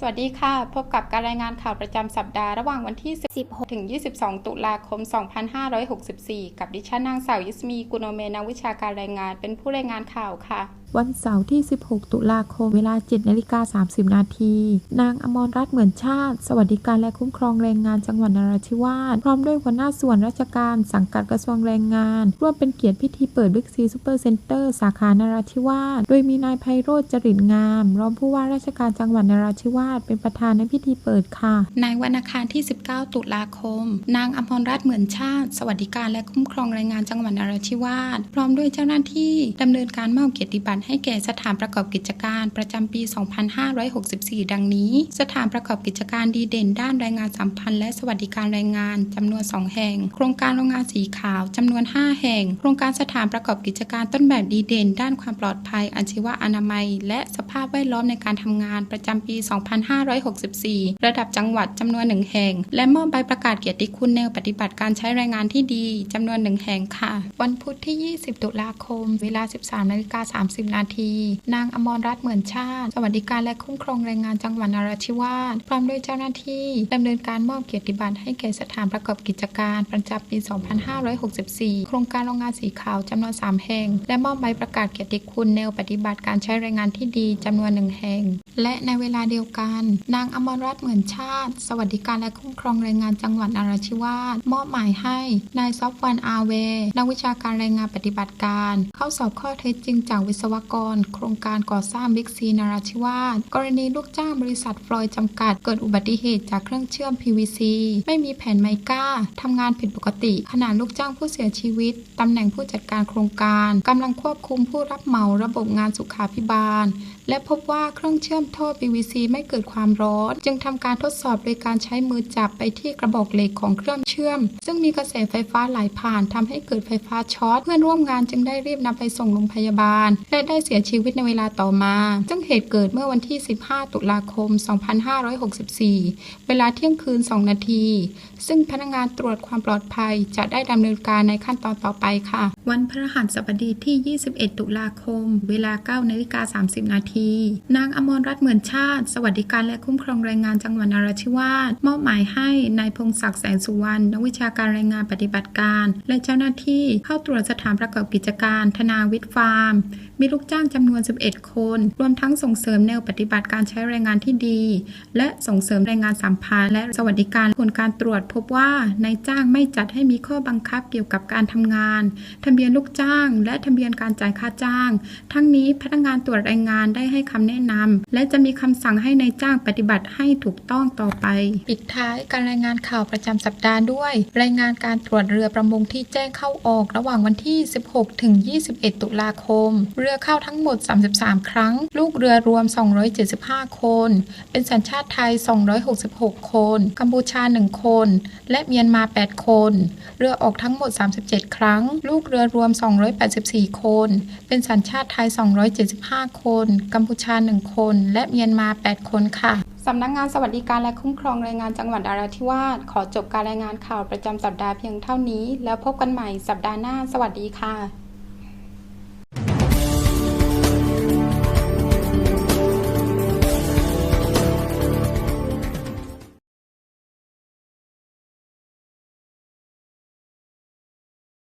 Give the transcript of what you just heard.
สวัสดีค่ะ พบกับการรายงานข่าวประจำสัปดาห์ระหว่างวันที่ 16 ถึง 22 ตุลาคม 2564 กับดิฉันนางสาวยิสมี กุโนเมนักวิชาการรายงานเป็นผู้รายงานข่าวค่ะ วันเสาร์ที่ 16 ตุลาคม เวลา7นาฬิกา30 นาที นางอมรรัตน์เหมือนชาติ สวัสดิการและคุ้มครองแรงงานจังหวัดนราธิวาส พร้อมด้วยหัวหน้าส่วนราชการสังกัดกระทรวงแรงงาน ร่วมเป็นเกียรติพิธีเปิดบิ๊กซีซูเปอร์เซ็นเตอร์สาขานราธิวาส โดยมีนายไพโรธจริตงาม รองผู้ว่าราชการจังหวัดนราธิวาส เป็นประธานในพิธีเปิดค่ะ ในวันอังคารที่ 19 ตุลาคม นางอมรรัตน์เหมือนชาติ สวัสดิการและคุ้มครองแรงงานจังหวัดนราธิวาส พร้อมด้วยเจ้าหน้าที่ดำเนินการมอบเกียรติบัตรให้แก่สถานประกอบกิจการประจำปี 2564 ดังนี้ สถานประกอบกิจการดีเด่นด้านแรงงานสัมพันธ์และสวัสดิการแรงงานจำนวน 2 แห่ง โครงการโรงงานสีขาวจำนวน 5 แห่ง โครงการสถานประกอบกิจการต้นแบบดีเด่น ด้านความปลอดภัยอาชีวะอนามัย และสภาพแวดล้อมในการทำงานประจำปี 2564 ระดับจังหวัดจำนวนหนึ่งแห่ง และมอบใบประกาศเกียรติคุณแนวปฏิบัติการใช้แรงงานที่ดีจำนวนหนึ่งแห่งค่ะ วันพุธที่ 20 ตุลาคม เวลา 13นาฬิกา30นาที นางอมรรัตน์เหมือนชาติ สวัสดิการและคุ้มครองแรงงานจังหวัดนราธิวาสพร้อมด้วยเจ้าหน้าที่ดำเนินการมอบเกียรติบัตรให้แก่สถานประกอบกิจการประจำปี 2564 โครงการโรงงานสีขาวจำนวน 3 แห่ง และมอบใบประกาศเกียรติคุณแนวปฏิบัติการใช้แรงงานที่ดีจำนวนหนึ่งแห่ง และในเวลาเดียวกัน นางอมรรัตน์เหมือนชาติ สวัสดิการและคุ้มครองแรงงานจังหวัดนราธิวาสมอบหมายให้นายซอฟวันอาเวนักวิชาการแรงงานปฏิบัติการ เข้าสอบข้อเท็จจริงจากวิศวกร โครงการก่อสร้างบิ๊กซีนราธิวาสกรณีลูกจ้างบริษัทฟลอยจำกัด เกิดอุบัติเหตุจากเครื่องเชื่อม PVC ไม่มีแผ่นไมก้าทำงานผิดปกติ ขณะลูกจ้างผู้เสียชีวิตตำแหน่งผู้จัดการโครงการกำลังควบคุมผู้รับเหมาระบบงานสุขาภิบาล และพบว่าเครื่องเชื่อมท่อ PVC ไม่เกิดความร้อน จึงทำการทดสอบโดยการใช้มือจับไปที่กระบอกเหล็กของเครื่องเชื่อม ซึ่งมีกระแสไฟฟ้าไหลผ่านทำให้เกิดไฟฟ้าช็อตเพื่อนร่วมงานจึงได้รีบนำไปส่งโรงพยาบาลและได้เสียชีวิตในเวลาต่อมา ซึ่งเหตุเกิดเมื่อวันที่ 15 ตุลาคม 2564 เวลาเที่ยงคืน 2 นาที ซึ่งพนักงานตรวจความปลอดภัยจะได้ดำเนินการในขั้นตอนต่อไปค่ะ วันพฤหัสบดีที่ 21 ตุลาคม เวลา9นาฬิกา30 นาที นางอมรรัตน์เหมือนชาติ สวัสดิการและคุ้มครองแรงงานจังหวัดนราธิวาสมอบหมายให้นายพงศักดิ์แสงสุวรรณนักวิชาการแรงงานปฏิบัติการ และเจ้าหน้าที่เข้าตรวจสถานประกอบกิจการ ธนาวิทย์ฟาร์มมีลูกกจ้างจำนวน 11 คน รวมทั้งส่งเสริมแนวปฏิบัติการใช้แรงงานที่ดี และส่งเสริมแรงงานสัมพันธ์และสวัสดิการผลการตรวจพบว่านายจ้างไม่จัดให้มีข้อบังคับเกี่ยวกับการทำงาน ทะเบียนลูกจ้าง และทะเบียนการจ่ายค่าจ้าง ทั้งนี้พนักงานตรวจแรงงานได้ให้คำแนะนำและจะมีคำสั่งให้นายจ้างปฏิบัติให้ถูกต้องต่อไป ปิดท้ายการรายงานข่าวประจำสัปดาห์ด้วย รายงานการตรวจเรือประมงที่แจ้งเข้าออก ระหว่างวันที่ 16 ถึง 21 ตุลาคม เรือเข้าทั้งหมด 33 ครั้ง ลูกเรือรวม 275 คน เป็นสัญชาติไทย 266 คน กัมพูชา 1 คน และเมียนมา 8 คน เรือออกทั้งหมด 37 ครั้ง ลูกเรือรวม 284 คน เป็นสัญชาติไทย 275 คน กัมพูชา 1 คน และเมียนมา 8 คนค่ะสำนักงงานสวัสดิการและคุ้มครองแรงงานจังหวัดนราธิวาสขอจบการรายงานข่าวประจำสัปดาห์เพียงเท่านี้ แล้วพบกันใหม่สัปดาห์หน้า สวัสดีค่ะ